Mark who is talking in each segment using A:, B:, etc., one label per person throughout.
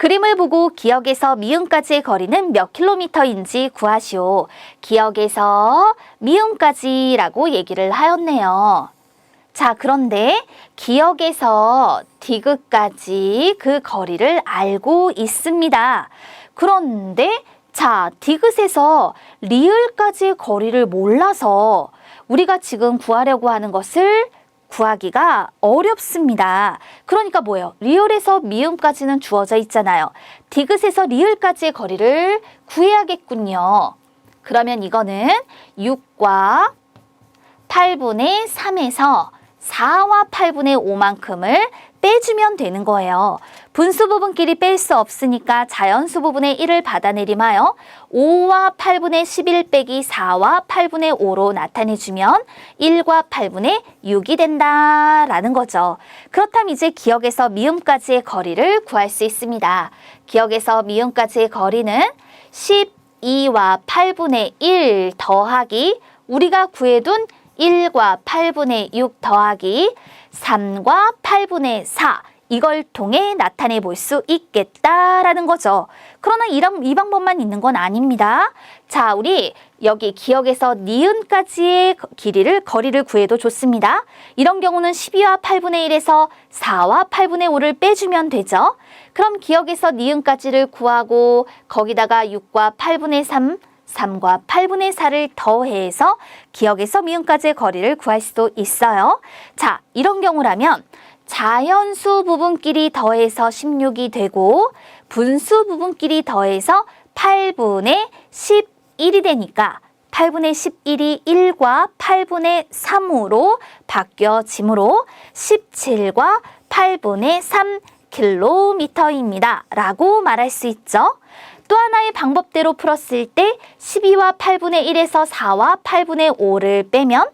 A: 그림을 보고 기역에서 미음까지의 거리는 몇 킬로미터인지 구하시오. 기역에서 미음까지라고 얘기를 하였네요. 자, 그런데 기역에서 디귿까지 그 거리를 알고 있습니다. 그런데 자, 디귿에서 리을까지의 거리를 몰라서 우리가 지금 구하려고 하는 것을 구하기가 어렵습니다. 그러니까 뭐예요? 리을에서 미음까지는 주어져 있잖아요. 디귿에서 리을까지의 거리를 구해야겠군요. 그러면 이거는 6과 8분의 3에서 4와 8분의 5만큼을 빼주면 되는 거예요. 분수 부분끼리 뺄 수 없으니까 자연수 부분의 1을 받아내림하여 5와 8분의 11 빼기 4와 8분의 5로 나타내주면 1과 8분의 6이 된다 라는 거죠. 그렇다면 이제 기억에서 미음까지의 거리를 구할 수 있습니다. 기억에서 미음까지의 거리는 12와 8분의 1 더하기 우리가 구해둔 1과 8분의 6 더하기 3과 8분의 4 이걸 통해 나타내 볼 수 있겠다라는 거죠. 그러나 이런, 이 방법만 있는 건 아닙니다. 자, 우리 여기 기억에서 니은까지의 거- 길이를 거리를 구해도 좋습니다. 이런 경우는 12와 8분의 1에서 4와 8분의 5를 빼주면 되죠. 그럼 기억에서 니은까지를 구하고 거기다가 6과 8분의 3 3과 8분의 4를 더해서 기억에서 미음까지의 거리를 구할 수도 있어요. 자, 이런 경우라면 자연수 부분끼리 더해서 16이 되고 분수 부분끼리 더해서 8분의 11이 되니까 8분의 11이 1과 8분의 3으로 바뀌어지므로 17과 8분의 3 킬로미터입니다. 라고 말할 수 있죠. 또 하나의 방법대로 풀었을 때 12와 8분의 1에서 4와 8분의 5를 빼면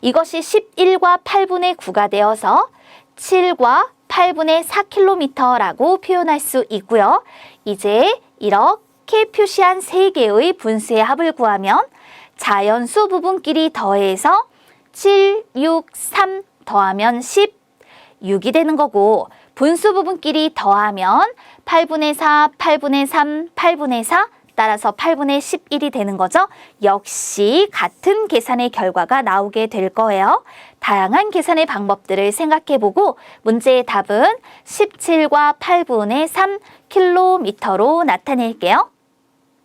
A: 이것이 11과 8분의 9가 되어서 7과 8분의 4km라고 표현할 수 있고요. 이제 이렇게 표시한 세 개의 분수의 합을 구하면 자연수 부분끼리 더해서 7, 6, 3 더하면 10, 6이 되는 거고 분수 부분끼리 더하면 8분의 4, 8분의 3, 8분의 4 따라서 8분의 11이 되는 거죠. 역시 같은 계산의 결과가 나오게 될 거예요. 다양한 계산의 방법들을 생각해보고 문제의 답은 17과 8분의 3 킬로미터로 나타낼게요.